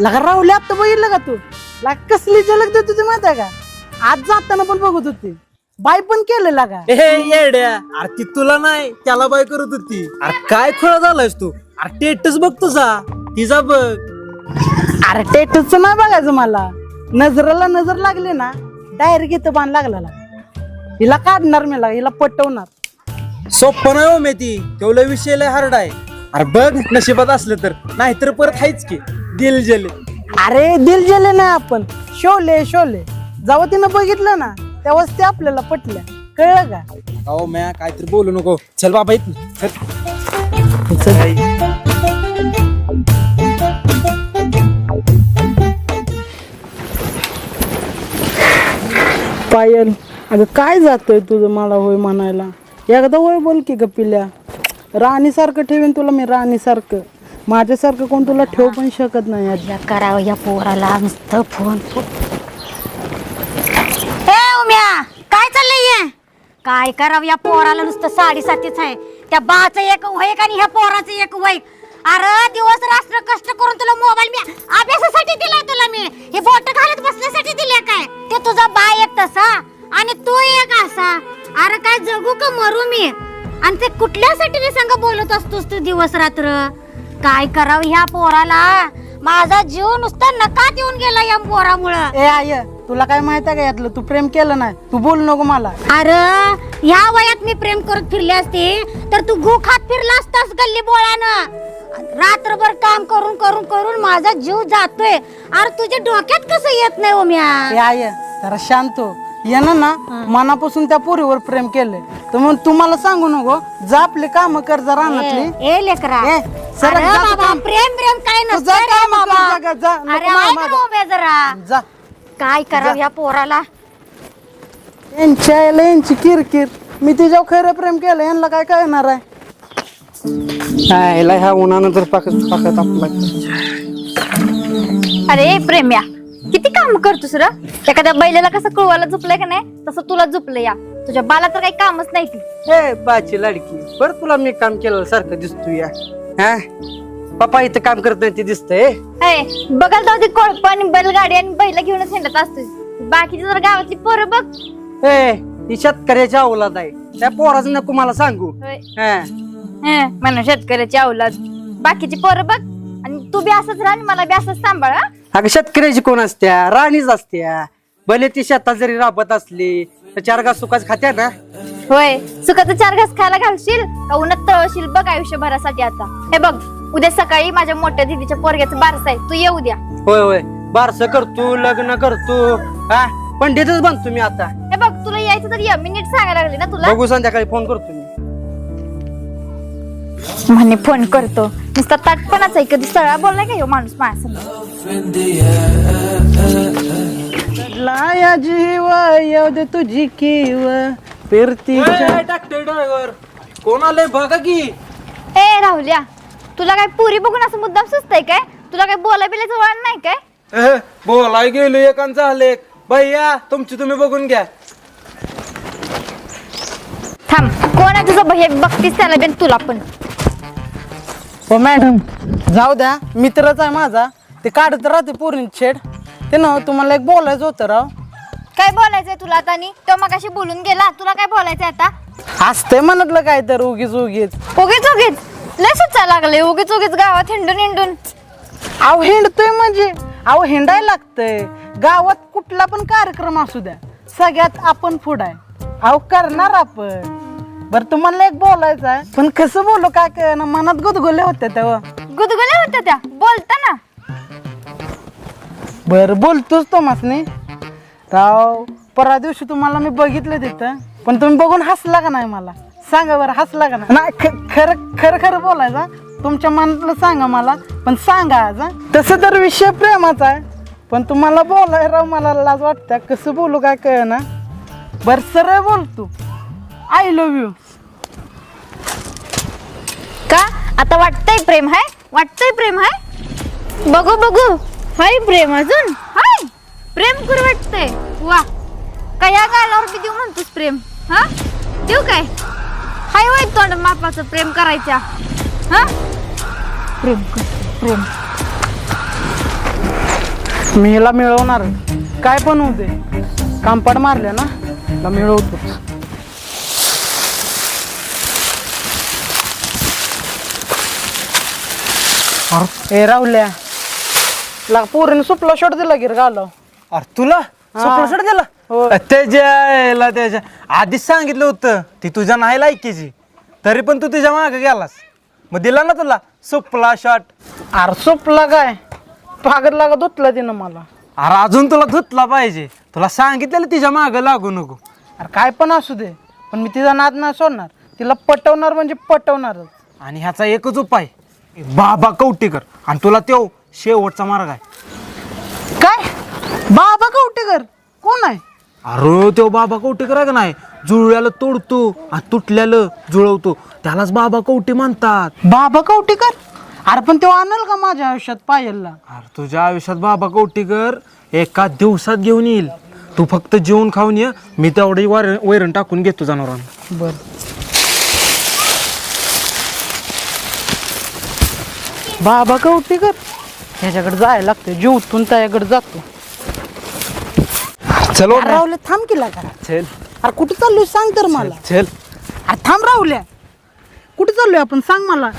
लगा राहुल्या आता बघितलं का तू. ला कसली झलक देत होती माहिती का? आज जाताना पण बघत होती. बाय पण केलं का हे येड्या. अरे ती तुला नाही त्याला बाय करत होती. अरे काय खुळा झालायस तू? अरे टेटच बघ तुझा. तिचा बघ. अरे टेटच नाही बघायचं मला. नजराला नजर लागली ना डायरेक्ट इथं बाण लागला ला. हिला काढणार मी लागा हिला पटवणार. सोप्प नाही हो मेथी. तेवढा विषय लय हार्ड आहे. अरे बघ नशिबात असलं तर. नाहीतर परत हायच की. दिल जले. अरे दिल जेले नाही आपण. शोले शोले. जेव्हा तिनं बघितलं ना तेव्हाच ते आपल्याला पटल्या कळलं का? अहो म्या काहीतरी बोलू नको. चल बाबा येत पायल. अगं काय जातोय तुझं मला होय म्हणायला? एकदा होय बोल की ग पिल्या. राणीसारखं ठेवीन तुला मी राणीसारखं. माझ्यासारखं कोण तुला ठेवू पण शकत नाही आज. या करावं या पोराला नुसतं फोन ए उम्या काय चाललंय काय करावं या पोराला नुसतं साडेसातीच आहे. त्या बाचं एक वैक आणि ह्या पोराचं एक वैक अरे दिवस रात्र कष्ट करून तुला मोबाईल मी अभ्यासासाठी दिलाय तुला मी. हे बोट घालत बसण्यासाठी दिले काय? ते तुझा बा एक तसा. आणि तू एक असा अरे काय जगू का मरू मी? आणि ते कुठल्यासाठी मी संग बोलत असतोस तू दिवस रात्र? काय करावं ह्या पोराला? माझा जीव नुसता नकात येऊन गेला या पोरामुळं. ए आय तुला काय माहीत आहे का यातलं? तू प्रेम केलं नाही. तू बोल नको मला. अरे ह्या वयात मी प्रेम करत फिरले असते तर तू गु खात फिरला असतास गल्ली बोळानं. रात्रभर काम करून करून करून माझा जीव जातोय. अरे तुझ्या डोक्यात कसं येत नाही ओम्या ए आय जरा शांत हो. यानं ना मनापासून त्या पोरीवर प्रेम केलंय. तर मग तुम्हाला सांगू नको जा आपली काम कर जा रानातली. ए लेकरा. ए, सरक अरे जा तू बाबा काम. प्रेम प्रेम काय तू नसतं जा रे काम कर, बाबा. जा, जा, नको अरे मला ऐक मागं. ना ओम्या जरा. जा. काय करावं ह्या पोराला? यांच्या आईला यांची किरकिर. मी तिच्यावर खरं प्रेम केलं यांना काय कळणार आहे? ह्याला ह्या उन्हानं तर पाकत पाकत आपला. अरे प्रेम्या काम करतोस र? एखाद्या बैलाला कसं कळवायला झुपलंय का नाही? तसं तुला झुपलं या. तुझ्या बाला तर काही कामच नाही ती. हे बाची लाडकी बरं तुला मी काम केलं सारखं दिसतोय या. हा? पप्पा इथं काम करत नाही ते दिसतंय. अय बघायला जाऊ दे कोळप आणि बैलगाडी आणि बैल घेऊनच हिंडत असतोस बाकीची जर गावातली पोरं बघ. ए ही शेतकऱ्याच्या अवलाद आहे. त्या पोराचं नको मला सांगू. होय. हा. हं, म्हणून शेतकऱ्याची अवलाद. बाकीची पोरं बघ. तू बी असंच राह आणि मला बी असंच सांभाळ हं? अगं शेतकऱ्याची कोण असत्या? राणीच असत्या. भले ती शेतात जरी राबत असली तर चार घास सुखाच खात्या ना? होय सुखाचं चार घास खायला घालशील का उन्हात तळशील बघ आयुष्यभरासाठी आता. हे बघ उद्या सकाळी माझ्या मोठ्या दिदीच्या पोरग्याचं बारस आहे तू ये उद्या होय होय. बारस करतो लग्न करतो हा? पंडितच बनतो मी आता. हे बघ तुला यायचं तर ये मी नीट सांगायला लागले ना तुला. बघू संध्याकाळी फोन करतो मी. म्हणे फोन करतो. नुसता ताटपणाच आहे कधी सळा बोललाय का ह्यो माणूस लाया जीव येऊ दे तुझी किव. फिरती ट्रॅक्टर ड्रायव्हर. कोण आलंय बघा की? ए राहुल्या तुला काय पुरी बघून असं मुद्दाम सुचतंय काय? तुला काय बोला बिलायचं वळण नाही काय? ए, बोलाय गेलो एकांचा आले भैया तुमची तुम्ही बघून घ्या. थांब कोण आहे तुझं भैया? बघतीस त्याला बेन तुला पण. हो मॅडम जाऊ द्या. मित्रच आहे माझा. ते काढत राहते पोरीन छेड. ते ना तुम्हाला एक बोलायचं होतं राव. काय बोलायचंय तुला आता आणि? तो मगाशी बोलून गेला. तुला काय बोलायचंय आता? असते म्हणतलं काय तर उगीच उगीच. उगीच उगीच. लय सुचायला लागले उगीच उगीच गावात हिंडून हिंडून. अहो हिंडतोय म्हणजे. अहो हिंडायला लागतंय. गावात कुठला पण कार्यक्रम असू द्या. सगळ्यात आपण पुढं आहे. अहो करणार आपण. बरं तुम्हाला एक बोलायचं आहे. पण कसं बोलू काय काय ना मनात गुदगुले होते तेव्हा. गुदगुल्या होत्या त्या? बोलताना बरं बोलतोच तो मासने. राव परवा दिवशी तुम्हाला मी बघितलं तिथं. पण तुम्ही बघून हसला का नाही मला? सांगा बरं हसला का नाही? नाही ख- खरं खरं खरं बोलायचा तुमच्या मनातलं सांगा मला पण सांगा आज हं. तसं तर विषय प्रेमाचा आहे पण तुम्हाला बोलाय राव मला लाज वाटतं. कसं बोलू काय कळ ना बरं सरळ बोल तू. आय लव्ह यू का? आता वाटतंय प्रेम हाय वाटतंय प्रेम हाय बघू बघू. हाय प्रेम अजून? हाय. प्रेम करू वाटतंय? वा. काय या गालावर बी देऊ म्हणतोस प्रेम? हा? देऊ काय? हाय वय तोंड मापाचं प्रेम करायच्या. हा? प्रेम कर प्रेम. मी हिला मिळवणार. काय पण होऊ दे. कामपाड मारल्या ना हिला मिळवतोच. ए राहुल्या ला पोरीने सुपला शॉट दिला गिर गालो अरे तुला? सुपला शॉट दिला. त्याच्या त्याच्या. आधीच सांगितलं होतं ती तुझ्या नाही लायकीची. तरी पण तू तुझ्या मागे गेलास. मग दिला ना तुला? सुपला शॉट अरे सुपला काय? पागत लागा धुतला तिनं मला. अरे अजून तुला धुतला पाहिजे. तुला सांगितलेलं तिच्यामागे लागू नको. अरे काय पण असू दे पण मी तिचा नाद नाही सोडणार. तिला पटवणार म्हणजे पटवणारच. आणि ह्याचा एकच उपाय बाबा कवटेकर. आणि तुला तो शेवटचा मार्ग आहे. काय? बाबा कवटेकर? कोण आहे? अरे तो बाबा कवटेकर आहे का नाही? जुळल्याला तोडतो आणि तुटल्याला जुळवतो. त्यालाच बाबा कवटे म्हणतात. बाबा कवटेकर? अरे पण तो आणल का माझ्या आयुष्यात पायलला? अरे तुझ्या आयुष्यात बाबा कवटेकर एका दिवसात घेऊन येईल. तू फक्त जेवण खाऊन ये. मी तेवढी वर वैरण टाकून घेतो जनावरांना. बर. बाबा कवटेकर ह्याच्याकडे जायला लागतं जीवतून त्याच्याकडे जातो. चलो अरे राहुल्या थांब केला का चल. अरे कुठे चाललोय सांग तर मला. चल. अरे थांब राहुल्या. कुठे चाललोय आपण? सांग मला.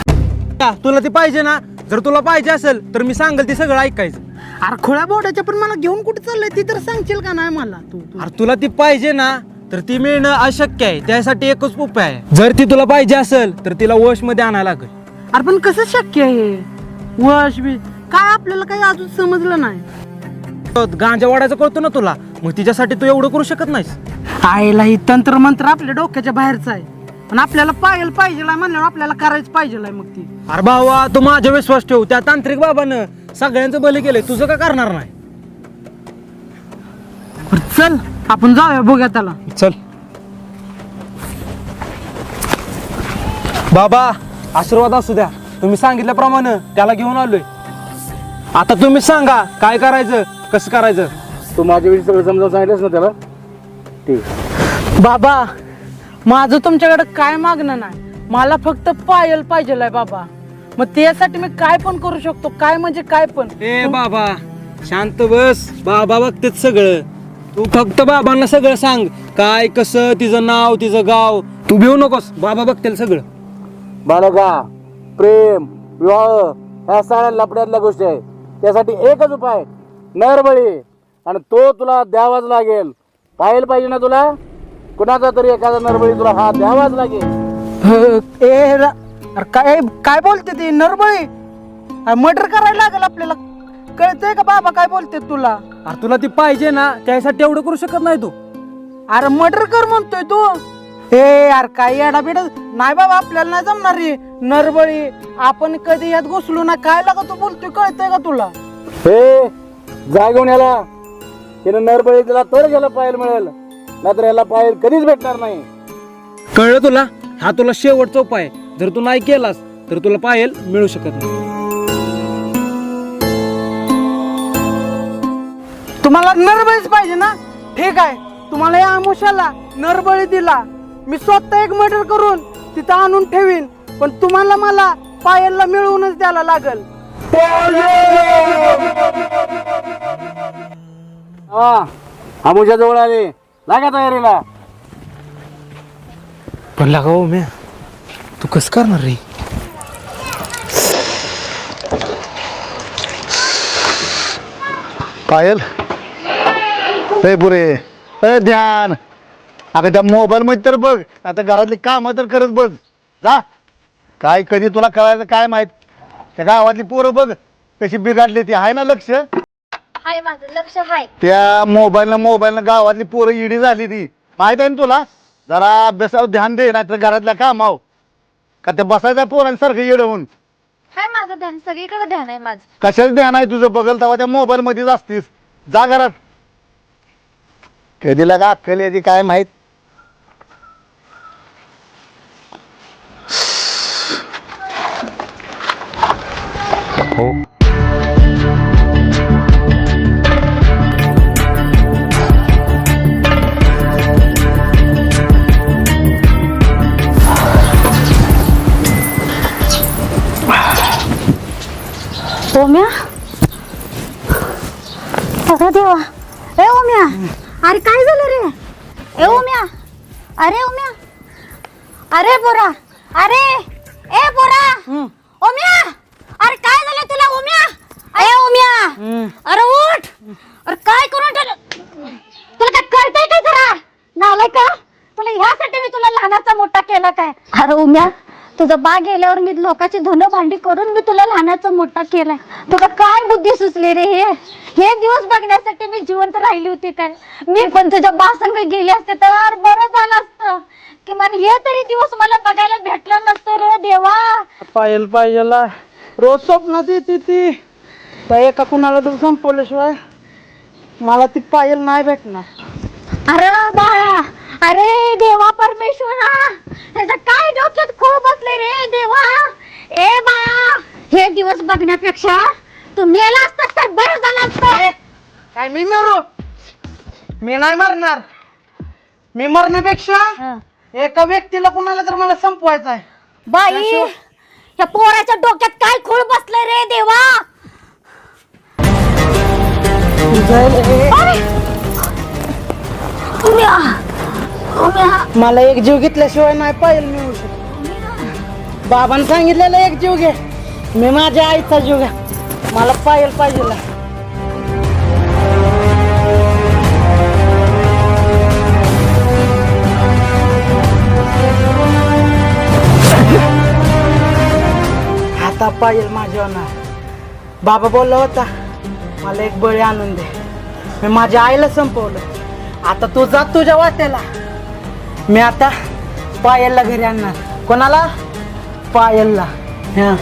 तुला ते पाहिजे ना. जर तुला पाहिजे असेल तर मी सांगेल ते सगळं ऐकायचं. अरे खोळ्या बोर्डाच्या पण मला घेऊन कुठे चाललंय ती तर सांगशील का नाही मला तू तू? अरे तुला ती पाहिजे ना तर ती मिळणं अशक्य आहे. त्यासाठी एकच उपाय आहे. जर ती तुला पाहिजे असेल तर तिला वशमध्ये आणायला लागेल. अरे पण कसं शक्य आहे? वश बी. काय आपल्याला काही अजून समजलं नाही. गांजा वाढायचं कळतो ना तुला? मग तिच्यासाठी तू एवढं करू शकत नाहीस. आईला ही तंत्र मंत्र आपल्या डोक्याच्या बाहेरचं आहे. पण आपल्याला पाहायला पाहिजे म्हणल्यावर आपल्याला करायचं पाहिजे मग ती. अरे भावा तू माझा विश्वास ठेव. त्या तांत्रिक बाबानं सगळ्यांचं भले केलंय. तुझं का करणार नाही? बरं, चल आपण जाऊया बघूया त्याला. चल. बाबा आशीर्वाद असू द्या. तुम्ही सांगितल्याप्रमाणे त्याला घेऊन आलोय. आता तुम्ही सांगा काय करायचं कसं करायचं? तू माझ्या वेळी सगळं समजावून सांगितलंस ना त्याला? ठीक. बाबा माझं तुमच्याकडे काय मागणं नाही? मला फक्त पायल पाहिजे बाबा. मग त्यासाठी मी काय पण करू शकतो? काय म्हणजे काय पण? ए बाबा शांत बस. बाबा बघतेच सगळं. तू फक्त बाबांना सगळं सांग. काय कसं तिचं नाव तिचं गाव. तू भिवू नकोस. बाबा बघतील सगळं. बालका प्रेम विवाह ह्या सगळ्या लपड्यातल्या गोष्टी आहेत. त्यासाठी एकच उपाय नरबळी. आणि तो तुला द्यावाच लागेल. पाहिलं पाहिजे ना तुला? कुणाचा तरी एखादा नरबळी तुला हा द्यावाच लागेल. ह, ए रा- अरे काय काय बोलते ती नरबळी? मर्डर करायला लागेल आपल्याला. कळतंय का बाबा काय बोलते तुला? अरे तुला ती पाहिजे ना त्यासाठी एवढं करू शकत नाही तू. अरे मर्डर कर म्हणतोय तू. ए यार काय येडा बिडा नाही बाबा आपल्याला नाही जमणार रे नरबळी. आपण कधी यात घुसलो ना काय लागा तू बोलतोय कळतंय का तुला? हे जागून याला. त्यानं नरबळी दिला तर याला पायल मिळेल. नाहीतर याला पायल कधीच भेटणार नाही. कळलं तुला? हा तुला शेवटचा उपाय आहे. जर तू नाही केलास तर तुला पायल मिळू शकत नाही. तुम्हाला नरबळीच पाहिजे ना? ठीक आहे. तुम्हाला या आमुषाला नरबळी दिला. मी स्वतः एक मर्डर करून तिथं आणून ठेवीन पण तुम्हाला मला पायलला मिळवूनच द्यायला लागल. हा आमुच्या जवळ आले. लागा तयारीला. पण लागा हो म्या. तू कसं करणार रे? पायल. ए पुरे ए ध्यान. अगं त्या मोबाईल मध्ये तर बघ. आता घरातली कामं तर करत बघ. जा. काय कधी तुला कळायचं काय माहीत? त्या गावातली पोरं बघ कशी बिघडली ती. आहे ना लक्ष? हाय माझं लक्ष हाय. त्या मोबाईलनं मोबाईलनं गावातली पोरं इडी झाली ती. माहीत आहे ना तुला? जरा अभ्यासावर ध्यान दे नाही तर घरातल्या कामाव का त्या बसायच्या पोरांसारखं येड होऊन हाय माझं ध्यान. सगळीकडे ध्यान आहे माझं. कशाच ध्यान आहे तुझं? बघल तेव्हा त्या मोबाईल मध्येच असतीस. जा घरात. कधी लागा अक्कल याची काय माहीत? देवा. ए ओम्या अरे काय झालं रे? ए ओम्या अरे ओम्या अरे बोरा अरे ए बोरा ओम्या अरे काय झालं तुला ओम्या ए ओम्या अरे उठ. अरे काय करून ठेवलं? तुला काय कळतंय काय जरा? नालाय का तुला ह्यासाठी मी तुला लहानाचा मोठा केला काय? अरे उम्या. तुझं बा गेल्यावर मी लोकांची धुणं भांडी करून मी तुला लहानाचा मोठा केलाय. तुला काय बुद्धी सुचली रे हे? हे दिवस बघण्यासाठी मी जिवंत राहिली होती काय? मी पण तुझ्या बा संग गेले असते तर बरं झालं असतं. की मला हे तरी दिवस मला बघायला भेटलं नसतं रे देवा. पायल पाहिजेला रोज स्वप्नात येते ती. त्या एका कुणाला तर संपवल्याशिवाय मला ती पायल नाही भेटणार. अरे बाळा अरे देवा परमेश्वरा ह्याचं काय डोक्यात खूप बसले रे देवा? ए बाळा हे दिवस बघण्यापेक्षा तू मेला असतास तर बरं झालं असतं. काय मी मरू? मी नाही मरणार. मी मरण्यापेक्षा एका व्यक्तीला कुणाला तर मला संपवायचं आहे. बाई या पोराच्या डोक्यात काय खूळ बसलंय रे देवा? अरे! उम्या! मला एक जीव घेतल्याशिवाय नाही पायल मिळू शकत बाबांनी सांगितलेलं एक जीव घे. मी माझ्या आईचा जीव घ्या. मला पायल पाहिजे आता पाहिजे माझ्या बाबा बोलला होता मला एक बळी आणून दे. मी माझ्या आईला संपवलं. आता तू जात तुझ्या वाट्याला मी आता पायलला घरी आणणार. कोणाला? पायलला. हा.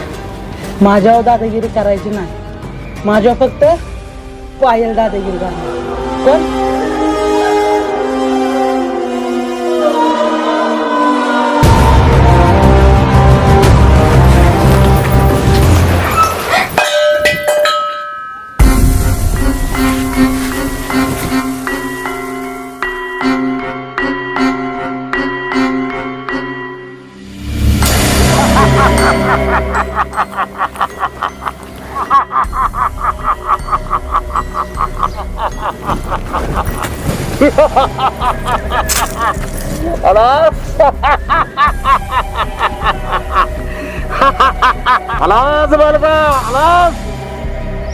माझ्यावर दादागिरी करायची नाही. माझ्यावर फक्त पायल दादागिरी करणार. कोण? आलाच बालका आलाच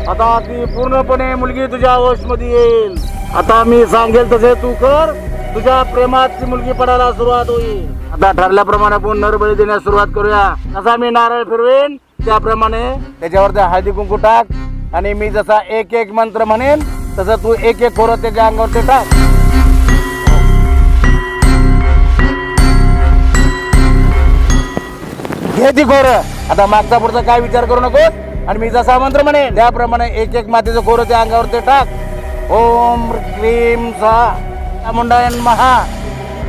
आता ती पूर्णपणे मुलगी तुझ्या होशमध्ये येईल. आता मी सांगेल तसे तू कर तुझ्या प्रेमात ती मुलगी पडायला सुरुवात होईल. आता ठरल्याप्रमाणे आपण नरबळी देण्यास सुरुवात करूया. जसा मी नारळ फिरवेन त्याप्रमाणे त्याच्यावर त्या हळदी कुंकू टाक. आणि मी जसा एक एक मंत्र म्हणेन तसं तू एक एक खोरं त्याच्या अंगावरती टाक. घे ती खोर आता मागचा पुढचा काय विचार करू नकोस? आणि मी जसा मंत्र म्हणे त्याप्रमाणे एक एक मातीचं खोरं त्या अंगावर ते टाक. ओम क्लीम सा चामुंडायन महा.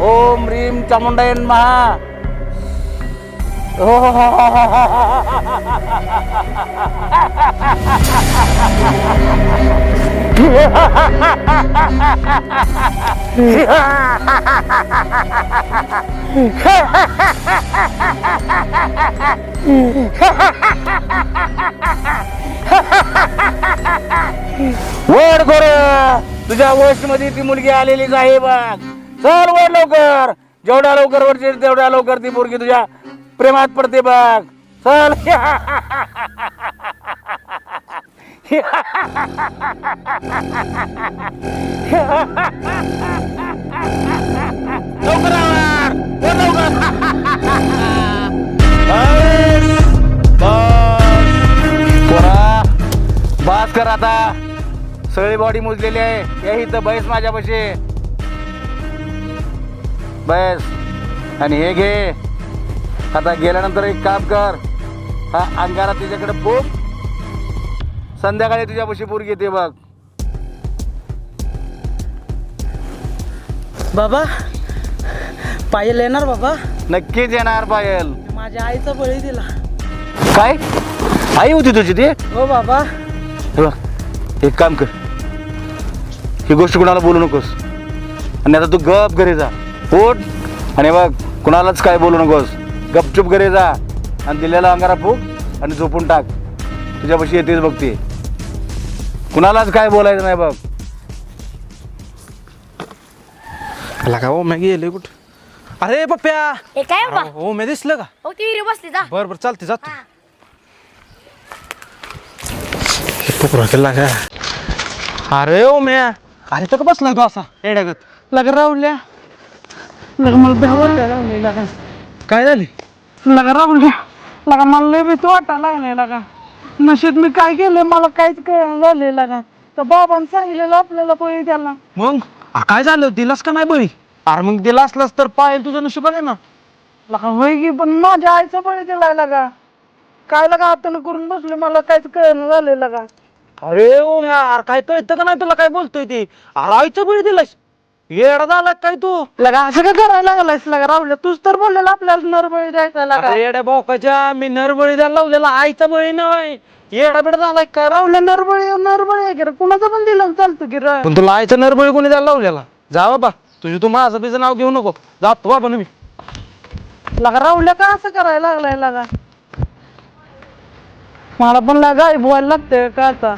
ओम रीम चामुंडायन महा. वड कर तुझ्या वशमध्ये ती मुलगी आलेलीच आहे बघ. चल वड लवकर. जेवढ्या लवकर वरची तेवढ्या लवकर ती मुलगी तुझ्या प्रेमात पडते बघ चल. लवकर आवर, लवकर. बस, बस. पोरा, कर आता. सगळी बॉडी मोजलेली आहे. या इथं बैस माझ्यापाशी. बैस. आणि हे घे. आता गेल्यानंतर एक काम कर. हा अंगारा तिच्याकडे फूक संध्याकाळी तुझ्यापाशी पूर घेते बघ. बाबा पायल येणार बाबा? नक्कीच येणार पायल. माझ्या आईचा बळी दिला. काय? आई होती तुझी ती? हो बाबा. बघ एक काम कर. ही गोष्ट कुणाला बोलू नकोस. आणि आता तू गप घरी जा. उठ. आणि बघ कुणालाच काय बोलू नकोस. चुप घरे जा. आणि दिलेला अंगारा फूक आणि झोपून टाक. तुझ्यापाशी येतेच बघते कुणालाच काय बोलायचं नाही बघ. आला हो? मॅगी येले कुठ? अरे पप्प्या! काय हो, हो मी दिसलं का? हो ती बसली जा. बरं बरं चालते जातो. केला का अरे ओ म्या. अरे तो का बसला तो असा? येड्यागत लग राहुल्या. लग मला भ्यावर राहुली काय झाली? लगा राहुल्या लगा मला लय भीती वाटायला लागले लगा. नशेत मी काय केलंय मला काहीच कळलं झाले लगा. तर बाबांनी सांगितलेलं आपल्याला पोहे द्यायला मग? आ, काय झालं? दिलास का नाही बळी? अरे मग दिला असलास तर पायल तुझं नशीब आहे ना. लगा होय की पण माझ्या आईचा बळी दिलाय लगा. काय लगा हातानं करून बसले मला काहीच कळलं झाले लगा. अरे ओ यार काय कळतं का नाही तुला? काय बोलतोय ते? अरे आईचं बळी दिलास येडा झाला काय तू? लगा असं काय करायला लागलायस? लगा राहुल्या तूच तर बोललेला आपल्याला नरबळी द्यायचा लगा. अरे येड्या बोकाच्या मी नरबळी द्यायला लावलेला आईचा बळी नाही. येडा बेडा झालाय काय राहुल्या नरबळी नरबळी आहे की रे? कुणाचं पण दिलं चालतं की रे? पण तुला आईचा नरबळी कोणी द्यायला लावलेला? जा बाबा तुझी तू माझं बिझं नाव घेऊ नको. जातो बाबा ना मी. लगा राहुल्या का असं करायला लागलाय लगा? मला पण लगा बोलायला लागतंय का आता?